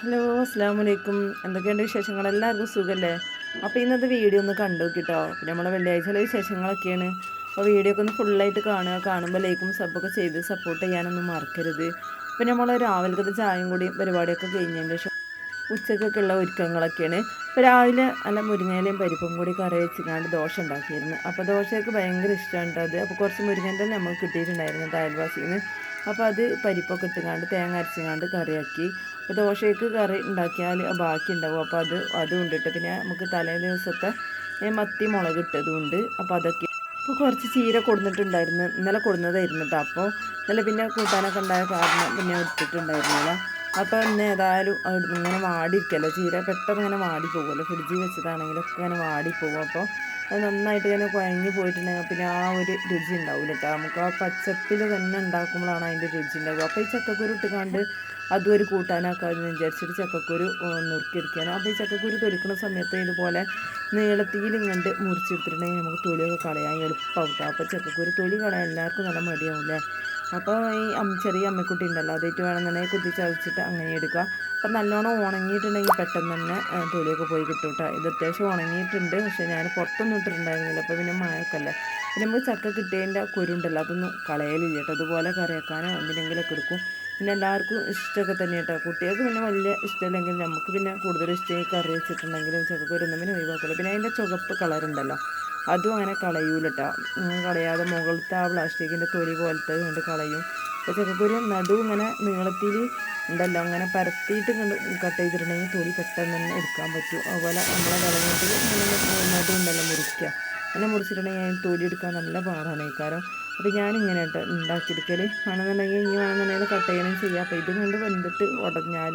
Hello അസ്സാം വലൈക്കും എന്തൊക്കെയുണ്ട് വിശേഷങ്ങൾ? എല്ലാവർക്കും സുഖമല്ലേ അപ്പോൾ ഇന്നത്തെ വീഡിയോ ഒന്ന് കണ്ടു കേട്ടോ പിന്നെ നമ്മളെ വെള്ളിയാഴ്ചയിലെ വിശേഷങ്ങളൊക്കെയാണ്. അപ്പോൾ വീഡിയോ ഒക്കെ ഒന്ന് ഫുള്ളായിട്ട് കാണുക. കാണുമ്പോൾ ലൈക്കും സബ്ബൊക്കെ ചെയ്ത് സപ്പോർട്ട് ചെയ്യാനൊന്നും മറക്കരുത്. പിന്നെ നമ്മൾ രാവിലത്തെ ചായയും കൂടി പരിപാടിയൊക്കെ കഴിഞ്ഞതിന് ശേഷം ഉച്ചക്കൊക്കെ ഉള്ള ഒരുക്കങ്ങളൊക്കെയാണ്. ഇപ്പോൾ രാവിലെ നല്ല മുരിങ്ങയിലയും പരിപ്പും കൂടി കറി വെച്ചിങ്ങാണ്ട് ദോശ ഉണ്ടാക്കിയിരുന്നു. അപ്പോൾ ദോശയൊക്കെ ഭയങ്കര ഇഷ്ടമാണ് അത്. അപ്പോൾ കുറച്ച് മുരിങ്ങന്റെ നമുക്ക് കിട്ടിയിട്ടുണ്ടായിരുന്നു അയൽവാസിയിൽ നിന്ന് അപ്പോൾ അത് പരിപ്പൊക്കെ ഇട്ടുകൊണ്ട് തേങ്ങ അരച്ചങ്ങാണ്ട് കറിയാക്കി. അപ്പോൾ ദോശയ്ക്ക് കറി ഉണ്ടാക്കിയാൽ ബാക്കി ഉണ്ടാവും അപ്പോൾ അത് അതും ഉണ്ടിട്ട് പിന്നെ നമുക്ക് തലേ ദിവസത്തെ മത്തി മുളക് ഇട്ടതുകൊണ്ട് അപ്പോൾ അതൊക്കെ അപ്പോൾ കുറച്ച് ചീര കൊടുത്തിട്ടുണ്ടായിരുന്നു ഇന്നലെ കൊടുന്നതായിരുന്നു കേട്ടോ അപ്പോൾ ഇന്നലെ പിന്നെ കൂട്ടാനൊക്കെ ഉണ്ടായ കാരണം പിന്നെ എടുത്തിട്ടുണ്ടായിരുന്നില്ല. അപ്പോൾ ഇന്ന് ഏതായാലും ഇങ്ങനെ വാടിയിരിക്കല്ലോ? ചീര പെട്ടെന്ന് ഇങ്ങനെ വാടി പോകുമല്ലോ ഫ്രിഡ്ജിൽ വെച്ചതാണെങ്കിലൊക്കെ ഇങ്ങനെ വാടിപ്പോകും അപ്പോൾ അത് നന്നായിട്ട് ഇങ്ങനെ കുഴഞ്ഞു പോയിട്ടുണ്ടെങ്കിൽ പിന്നെ ആ ഒരു രുചി ഉണ്ടാവില്ല കേട്ടോ നമുക്ക് ആ പച്ചപ്പിൽ തന്നെ ഉണ്ടാക്കുമ്പോഴാണ് അതിന്റെ രുചി ഉണ്ടാവുക. അപ്പോൾ ഈ ചക്കക്കുരു ഇട്ടുകാണ്ട് അതും ഒരു കൂട്ടാനാക്കാമെന്ന് വിചാരിച്ചിട്ട് ചക്കക്കുരു നുറുക്കിയിരിക്കുകയാണ് അപ്പോൾ ഈ ചക്കക്കുരു തൊലിക്കുന്ന സമയത്ത് ഇതുപോലെ നീളത്തിൽ ഇങ്ങോട്ട് മുറിച്ചെടുത്തിട്ടുണ്ടെങ്കിൽ നമുക്ക് തൊലിയൊക്കെ കളയാൻ എളുപ്പമാവും. അപ്പോൾ ചക്കക്കുരു തൊലി കളയാൻ എല്ലാവർക്കും നല്ല മടിയാവില്ലേ? അപ്പോൾ ഈ അമ്മ ചെറിയ അമ്മക്കുട്ടി ഉണ്ടല്ലോ അതേറ്റ് വേണമെന്നുണ്ടെങ്കിൽ കുത്തി ചതച്ചിട്ട് അങ്ങനെ എടുക്കുക. അപ്പം നല്ലോണം ഉണങ്ങിയിട്ടുണ്ടെങ്കിൽ പെട്ടെന്ന് തന്നെ തൊലിയൊക്കെ പോയി കിട്ടും കേട്ടോ. ഇത് അത്യാവശ്യം ഉണങ്ങിയിട്ടുണ്ട് പക്ഷേ ഞാൻ പുറത്തൊന്നും ഇട്ടിട്ടുണ്ടായിരുന്നില്ല. അപ്പോൾ പിന്നെ മഴക്കല്ലേ പിന്നെ നമുക്ക് ചക്ക കിട്ടിയതിന്റെ കുരുണ്ടല്ലോ അതൊന്നും കളയലില്ല കേട്ടോ. അതുപോലെ കറിയാക്കാനോ എന്തിനെങ്കിലുമൊക്കെ എടുക്കും. പിന്നെ എല്ലാവർക്കും ഇഷ്ടമൊക്കെ തന്നെ കേട്ടോ. കുട്ടികൾക്ക് പിന്നെ വലിയ ഇഷ്ടമില്ലെങ്കിൽ നമുക്ക് പിന്നെ കൂടുതൽ ഇഷ്ടം ഈ കറി വെച്ചിട്ടുണ്ടെങ്കിലും ചക്കക്കുരുന്നും പിന്നെ ഒഴിവാക്കില്ല. പിന്നെ അതിന്റെ ചുവപ്പ് കളറുണ്ടല്ലോ. അതും അങ്ങനെ കളയൂല കേട്ടോ കളയാതെ മുകളിലത്തെ ആ പ്ലാസ്റ്റിക്കിന്റെ തൊലി പോലത്തെ കൊണ്ട് കളയും. അപ്പോൾ ചക്കക്കുരു നടു ഇങ്ങനെ നീളത്തിൽ ഉണ്ടല്ലോ അങ്ങനെ പരത്തിയിട്ട് കണ്ട് കട്ട് ചെയ്തിട്ടുണ്ടെങ്കിൽ തൊലി പെട്ടെന്ന് തന്നെ എടുക്കാൻ പറ്റും. അതുപോലെ നമ്മളെ കളഞ്ഞിട്ട് ഇങ്ങനെ നടു ഉണ്ടല്ലോ മുറിക്കുക അങ്ങനെ മുറിച്ചിട്ടുണ്ടെങ്കിൽ തൊലി എടുക്കാൻ നല്ല പാടാണ് ഈ കാരം അപ്പോൾ ഞാനിങ്ങനെ ഉണ്ടാക്കിയെടുക്കൽ ആണെന്നുണ്ടെങ്കിൽ ഇനി വേണമെന്നുണ്ടെങ്കിൽ കട്ട് ചെയ്യണം ചെയ്യാം. അപ്പോൾ ഇത് കണ്ട് വെന്തിട്ട് ഉടഞ്ഞാൽ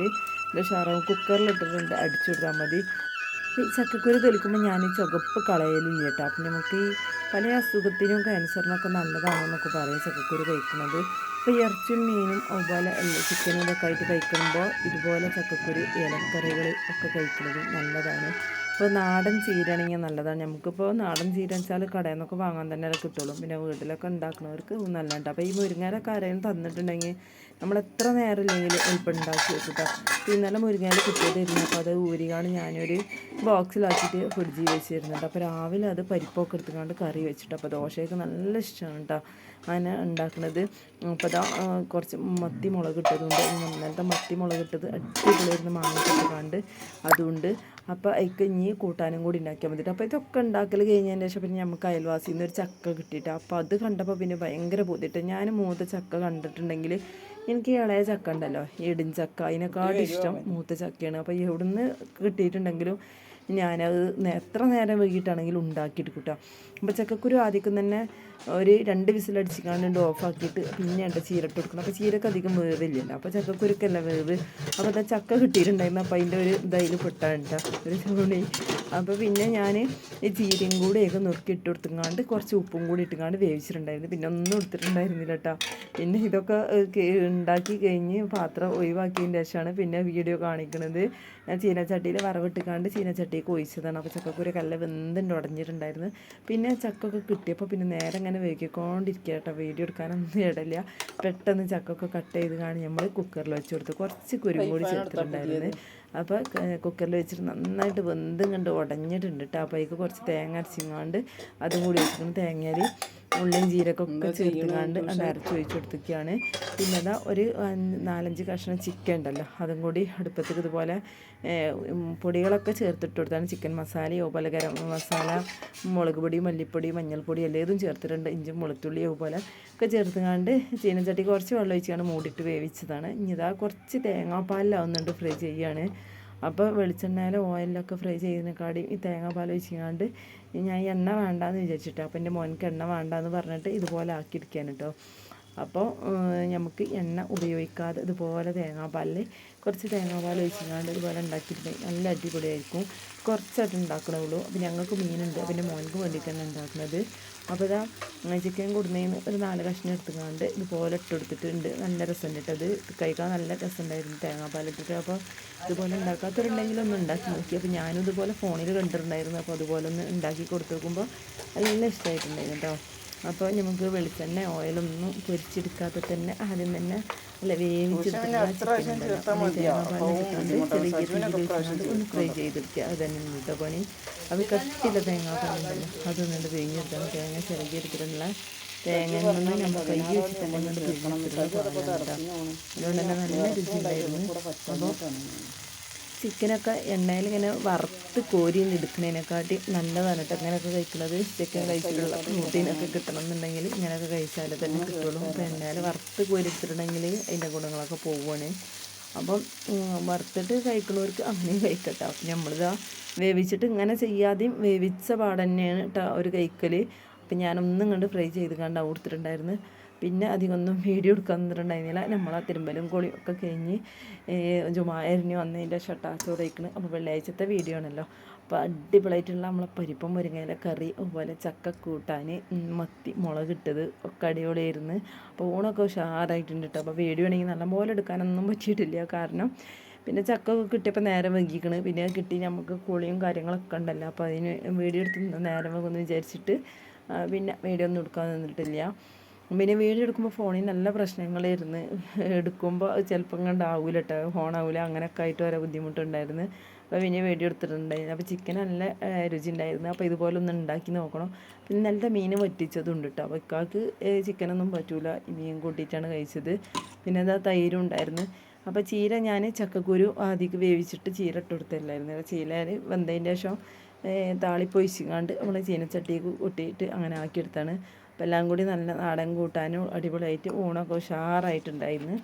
ഷാറാവ് കുക്കറിലിട്ടിട്ടുണ്ട് അടിച്ചു കൊടുത്താൽ മതി. ചക്കക്കുരു തൊലിക്കുമ്പോൾ ഞാൻ ചുവപ്പ് കളയലും കേട്ടോ അപ്പം നമുക്ക് ഈ പല അസുഖത്തിനും ക്യാൻസറിനൊക്കെ നല്ലതാണെന്നൊക്കെ പറയും ചക്കക്കുരു കഴിക്കുന്നത്. ഇപ്പോൾ ഇറച്ചും മീനും അതുപോലെ ചിക്കനും ഇതൊക്കെ ആയിട്ട് കഴിക്കുമ്പോൾ ഇതുപോലെ ചക്കക്കുരു ഇലക്കറികൾ ഒക്കെ കഴിക്കുന്നത് നല്ലതാണ്. ഇപ്പോൾ നാടൻ ചീരയാണെങ്കിൽ നല്ലതാണ്. നമുക്കിപ്പോൾ നാടൻ ചീര വെച്ചാൽ കടയിൽ നിന്നൊക്കെ വാങ്ങാൻ തന്നെ കിട്ടുള്ളൂ. പിന്നെ വീട്ടിലൊക്കെ ഉണ്ടാക്കുന്നവർക്ക് നല്ലതുണ്ട് അപ്പോൾ ഈ മുരിങ്ങയിലൊക്കെ ആരെങ്കിലും തന്നിട്ടുണ്ടെങ്കിൽ നമ്മൾ എത്ര നേരം ഇല്ലെങ്കിൽ എളുപ്പം ഉണ്ടാക്കി വെക്കട്ടെ ഇന്നലെ മുരിങ്ങയിൽ കിട്ടിയതായിരുന്നു. അപ്പോൾ അത് ഊരികാണ് ഞാനൊരു ബോക്സിലാക്കിയിട്ട് ഫ്രിഡ്ജിൽ വെച്ചിരുന്നുണ്ട് അപ്പോൾ രാവിലെ അത് പരിപ്പൊക്കെ എടുത്തുകൊണ്ട് കറി വെച്ചിട്ട് അപ്പോൾ ദോശയൊക്കെ നല്ല ഇഷ്ടമാണ് കേട്ടോ അങ്ങനെ ഉണ്ടാക്കുന്നത് അപ്പോൾ അതാ കുറച്ച് മത്തി മുളക് ഇട്ടതുകൊണ്ട് ഇന്നലത്തെ മത്തി മുളക് ഇട്ടത് അടിപൊളിയായിരുന്നു. മാങ്ങിട്ട് കണ്ട് അതുകൊണ്ട് അപ്പോൾ അതിക്ക് കൂട്ടാനും കൂടി ഉണ്ടാക്കിയാൽ മതി അപ്പോൾ ഇതൊക്കെ ഉണ്ടാക്കൽ കഴിഞ്ഞതിന് ശേഷം പിന്നെ നമുക്ക് അയൽവാസിയിൽ നിന്ന് ഒരു ചക്ക കിട്ടിയിട്ട് അപ്പോൾ അത് കണ്ടപ്പോൾ പിന്നെ ഭയങ്കര ബുദ്ധിട്ട് ഞാൻ മൂത്ത ചക്ക കണ്ടിട്ടുണ്ടെങ്കിൽ എനിക്ക് ഇളയ ചക്ക ഉണ്ടല്ലോ ഇടിഞ്ചക്ക ചക്ക അതിനെക്കാട്ടും ഇഷ്ടം മൂത്ത ചക്കയാണ്. അപ്പോൾ എവിടുന്ന് കിട്ടിയിട്ടുണ്ടെങ്കിലും ഞാനത് എത്ര നേരം വൈകിട്ടാണെങ്കിലും ഉണ്ടാക്കിയെടുക്കും കേട്ടോ. അപ്പോൾ ചക്കക്കുരു ആദ്യം തന്നെ ഒരു രണ്ട് വിസിലടിച്ചിക്കാണ്ട് ഓഫാക്കിയിട്ട് പിന്നെ എന്റെ ചീരട്ട് കൊടുക്കണം. അപ്പോൾ ചീരക്ക് അധികം വേവില്ലല്ലോ. അപ്പോൾ ചക്കക്കുരുക്കല്ല വേവ്. അപ്പോൾ അതാ ചക്ക കിട്ടിയിട്ടുണ്ടായിരുന്നു. അപ്പോൾ അതിന്റെ ഒരു ഇതായി പെട്ടാണ് കേട്ടോ ഒരു ചൂണി അപ്പോൾ പിന്നെ ഞാൻ ഈ ചീരയും കൂടെയൊക്കെ നുറുക്കി ഇട്ട് കൊടുത്തുങ്ങാണ്ട് കുറച്ച് ഉപ്പും കൂടി ഇട്ടുങ്ങാണ്ട് വേവിച്ചിട്ടുണ്ടായിരുന്നു. പിന്നെ ഒന്നും എടുത്തിട്ടുണ്ടായിരുന്നില്ല കേട്ടോ പിന്നെ ഇതൊക്കെ ഉണ്ടാക്കി കഴിഞ്ഞ് പാത്രം ഒഴിവാക്കിയതിന് ശേഷമാണ് പിന്നെ വീഡിയോ കാണിക്കുന്നത് ഞാൻ ചീനച്ചട്ടിയിൽ വറവിട്ടിക്കാണ്ട് ചീനച്ചട്ടിക്ക് ഒഴിച്ചതാണ്. അപ്പോൾ ചക്കക്കുരു കല്ല വെന്തുണ്ട് ഉടഞ്ഞിട്ടുണ്ടായിരുന്നു. പിന്നെ ചക്കൊക്കെ കിട്ടിയപ്പോൾ പിന്നെ നേരെ ഇങ്ങനെ വേവിക്കൊണ്ടിരിക്കുക കേട്ടോ. വീഡിയോ എടുക്കാനൊന്നും ഇടയില്ല. പെട്ടെന്ന് ചക്കൊക്കെ കട്ട് ചെയ്ത് കാണി നമ്മൾ കുക്കറിൽ വെച്ച് കൊടുത്ത്. കുറച്ച് കുരും കൂടി ചേർത്തിട്ടുണ്ടായിരുന്നു. അപ്പോൾ കുക്കറിൽ വെച്ചിട്ട് നന്നായിട്ട് വെന്തും കണ്ട് ഉടഞ്ഞിട്ടുണ്ട് കേട്ടോ അപ്പോൾ അതിക്ക് കുറച്ച് തേങ്ങ അരച്ചിങ്ങാണ്ട് അതും കൂടി വെച്ചിട്ടുണ്ട് തേങ്ങയിൽ ഉള്ളിയും ജീരകമൊക്കെ ചേർത്തുകൊണ്ട് അത് അരച്ച് ഒഴിച്ചു കൊടുത്തൊക്കെയാണ് പിന്നെ അതാ ഒരു നാലഞ്ച് കഷ്ണം ചിക്കൻ ഉണ്ടല്ലോ അതും കൂടി അടുപ്പത്തേക്ക് ഇതുപോലെ പൊടികളൊക്കെ ചേർത്തിട്ട് കൊടുത്താണ്. ചിക്കൻ മസാലയോ അതുപോലെ ഗരം മസാല മുളക് പൊടി മല്ലിപ്പൊടി മഞ്ഞൾപ്പൊടി എല്ലാതും ചേർത്തിട്ടുണ്ട്. ഇഞ്ചും വെളുത്തുള്ളി അതുപോലെ ഒക്കെ ചേർത്തുകൊണ്ട് ചീനച്ചട്ടി കുറച്ച് വെള്ളം ഒഴിച്ചാണ് മൂടിയിട്ട് വേവിച്ചതാണ്. ഇനി ഇതാ കുറച്ച് തേങ്ങാപ്പാലിലാവുന്നുണ്ട് ഫ്രൈ ചെയ്യാണ്. അപ്പോൾ വെളിച്ചെണ്ണയിലോ ഓയിലൊക്കെ ഫ്രൈ ചെയ്യുന്നതിനെക്കാട്ടി ഈ തേങ്ങാപ്പാൽ വെച്ചിങ്ങാണ്ട് ഞാൻ ഈ എണ്ണ വേണ്ടാന്ന് വിചാരിച്ചിട്ടാണ് അപ്പോൾ എന്റെ മോനക്ക് എണ്ണ വേണ്ടാന്ന് പറഞ്ഞിട്ട് ഇതുപോലെ ആക്കിയിരിക്കാൻ കേട്ടോ. അപ്പോൾ നമുക്ക് എണ്ണ ഉപയോഗിക്കാതെ ഇതുപോലെ തേങ്ങാപ്പാലിൽ കുറച്ച് തേങ്ങാപ്പാൽ ഒഴിച്ചിങ്ങാണ്ട് ഇതുപോലെ ഉണ്ടാക്കിയിട്ടുണ്ടെങ്കിൽ നല്ല അടിപൊളിയായിരിക്കും. കുറച്ചായിട്ട് ഉണ്ടാക്കണുള്ളൂ അപ്പോൾ ഞങ്ങൾക്ക് മീനുണ്ട്. എന്റെ മോനക്ക് വേണ്ടിയിട്ടാണ് ഉണ്ടാക്കുന്നത് അപ്പോൾ ഇതാ ചിക്കൻ കൊടുന്നതിന് ഒരു നാല് കഷ്ണം എടുത്തുകൊണ്ട് ഇതുപോലെ ഇട്ട് കൊടുത്തിട്ടുണ്ട്. നല്ല രസം അത്. കഴിക്കാൻ നല്ല രസമുണ്ടായിരുന്നു തേങ്ങാപ്പാലിട്ടിട്ട് അപ്പോൾ ഇതുപോലെ ഉണ്ടാക്കാത്തവരുണ്ടെങ്കിൽ ഒന്ന് ഉണ്ടാക്കി നോക്കി. അപ്പോൾ ഞാനും ഇതുപോലെ ഫോണിൽ കണ്ടിട്ടുണ്ടായിരുന്നു. അപ്പോൾ അതുപോലെ ഒന്ന് ഉണ്ടാക്കി കൊടുത്തു നോക്കുമ്പോൾ നല്ല ഇഷ്ടമായിട്ടുണ്ടായിരുന്നു കേട്ടോ. അപ്പോൾ നമുക്ക് വെളിച്ചെണ്ണ ഓയിലൊന്നും പൊരിച്ചെടുക്കാതെ തന്നെ ആദ്യം തന്നെ അല്ല വേവിച്ചെടുത്തിട്ട് ഒന്ന് ഫ്രൈ ചെയ്തെടുക്കുക അത് തന്നെ കേട്ടോ പണി അത് കട്ടിയുള്ള തേങ്ങാപ്പാലുണ്ടല്ലോ അതൊന്നുകൊണ്ട് പിഴിഞ്ഞെടുക്കണം തേങ്ങ ചിറകി എടുത്തിട്ടുള്ള തേങ്ങ നിന്ന് നമ്മൾ കൈ പിഴിഞ്ഞെടുത്തിട്ടുള്ള പാലാണ് കേട്ടോ അതുകൊണ്ട് തന്നെ നല്ല രുചി ഉണ്ടായിരുന്നു അപ്പോൾ ചിക്കനൊക്കെ എണ്ണയിൽ ഇങ്ങനെ വറുത്ത് കോരി എടുക്കുന്നതിനെക്കാട്ടി നല്ലതാണ് കേട്ടോ. അങ്ങനെയൊക്കെ കഴിക്കുന്നത്. ചിക്കൻ കഴിച്ചിട്ടുള്ള പ്രോട്ടീനൊക്കെ കിട്ടണം എന്നുണ്ടെങ്കിൽ ഇങ്ങനെയൊക്കെ കഴിച്ചാലേ തന്നെ കിട്ടുള്ളൂ. അപ്പോൾ എണ്ണയിൽ വറുത്ത് കോരി എടുത്തിട്ടുണ്ടെങ്കിൽ അതിന്റെ ഗുണങ്ങളൊക്കെ പോവുകയാണ്. അപ്പം വറുത്തിട്ട് കഴിക്കുന്നവർക്ക് അങ്ങനെയും കഴിക്കട്ടോ. അപ്പം നമ്മളിതാ വേവിച്ചിട്ട് ഇങ്ങനെ ചെയ്യാതെയും വേവിച്ച പാടന്നെയാണ് കേട്ടോ ഒരു കഴിക്കൽ അപ്പം ഞാനൊന്നും കണ്ട് ഫ്രൈ ചെയ്ത് കണ്ട് കൊടുത്തിട്ടുണ്ടായിരുന്നു പിന്നെ അധികമൊന്നും വീഡിയോ എടുക്കാൻ നമ്മൾ ആ തിരുമ്പലും കുളിയും ഒക്കെ കഴിഞ്ഞ് ജുമാരിഞ്ഞ് വന്നതിന്റെ ഷട്ടാച്ചോറ് കഴിക്കണ് അപ്പോൾ വെള്ളിയാഴ്ചത്തെ വീഡിയോ ആണല്ലോ. അപ്പോൾ അടിപൊളിയായിട്ടുള്ള നമ്മളെ പരിപ്പം മുരിങ്ങയിലെ കറി അതുപോലെ ചക്ക കൂട്ടാൻ മത്തി മുളക് ഇട്ടത് ഒക്കെ അടിപൊളിയായിരുന്നു. അപ്പോൾ ഊണൊക്കെ ഉഷാറായിട്ടുണ്ട് കേട്ടോ അപ്പോൾ വീഡിയോ ആണെങ്കിൽ നല്ലപോലെ എടുക്കാനൊന്നും പറ്റിയിട്ടില്ല. കാരണം പിന്നെ ചക്ക ഒക്കെ കിട്ടിയപ്പോൾ നേരം വൈകിക്കണ്. പിന്നെ കിട്ടി നമുക്ക് കുളിയും കാര്യങ്ങളൊക്കെ ഉണ്ടല്ലോ. അപ്പോൾ അതിന് വീഡിയോ എടുത്ത് നേരം വൈകുമെന്ന് വിചാരിച്ചിട്ട് പിന്നെ വീഡിയോ ഒന്നും എടുക്കാൻ നിന്നിട്ടില്ല. പിന്നെ വീഡിയോ എടുക്കുമ്പോൾ ഫോണിൽ നല്ല പ്രശ്നങ്ങളായിരുന്നു. എടുക്കുമ്പോൾ ചിലപ്പം കണ്ടാവൂല കേട്ടോ ആവൂല അങ്ങനെയൊക്കെ ആയിട്ട് വരെ ബുദ്ധിമുട്ടുണ്ടായിരുന്നു. അപ്പോൾ പിന്നെ വീഡിയോ എടുത്തിട്ടുണ്ടായിരുന്നു അപ്പോൾ ചിക്കൻ നല്ല രുചി ഉണ്ടായിരുന്നു അപ്പോൾ ഇതുപോലെ ഒന്ന് ഉണ്ടാക്കി നോക്കണം. പിന്നെ നല്ല മീൻ വറ്റിച്ചതുണ്ട് കേട്ടോ അപ്പോൾ ഇക്കാക്ക് ചിക്കനൊന്നും പറ്റൂല. മീൻ കൂട്ടിയിട്ടാണ് കഴിച്ചത്. പിന്നെ എന്താ തൈരും ഉണ്ടായിരുന്നു. അപ്പോൾ ചീര ഞാൻ ചക്കക്കുരു ആദ്യം വേവിച്ചിട്ട് ചീര ഇട്ട് കൊടുത്തില്ലായിരുന്നു ചീരയിൽ വെന്തതിന്റെ ശേഷം താളിപ്പൊഴിച്ചിങ്ങാണ്ട് നമ്മൾ ചീനച്ചട്ടിക്ക് കൊട്ടിയിട്ട് അങ്ങനെ ആക്കിയെടുത്താണ്. അപ്പോൾ എല്ലാം കൂടി നല്ല നാടൻ കൂട്ടാനും അടിപൊളിയായിട്ട് ഊണൊക്കെ ഉഷാറായിട്ടുണ്ടായിരുന്നു.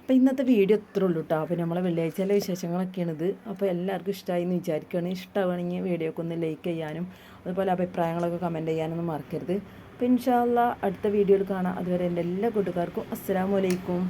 അപ്പോൾ ഇന്നത്തെ വീഡിയോ ഇത്രേ ഉള്ളൂ കേട്ടോ അപ്പോൾ നമ്മളെ വെള്ളിയാഴ്ചയിലെ വിശേഷങ്ങളൊക്കെയാണിത്. അപ്പോൾ എല്ലാവർക്കും ഇഷ്ടമായി എന്ന് വിചാരിക്കുകയാണ് ഇഷ്ടമാണെങ്കിൽ വീഡിയോക്ക് ഒന്ന് ലൈക്ക് ചെയ്യാനും അതുപോലെ അഭിപ്രായങ്ങളൊക്കെ കമന്റ് ചെയ്യാനൊന്നും മറക്കരുത്. അപ്പോൾ ഇൻഷാല്ല അടുത്ത വീഡിയോയിൽ കാണാം. അതുവരെ എന്റെ എല്ലാ കൂട്ടുകാർക്കും അസ്സലാമു അലൈക്കും.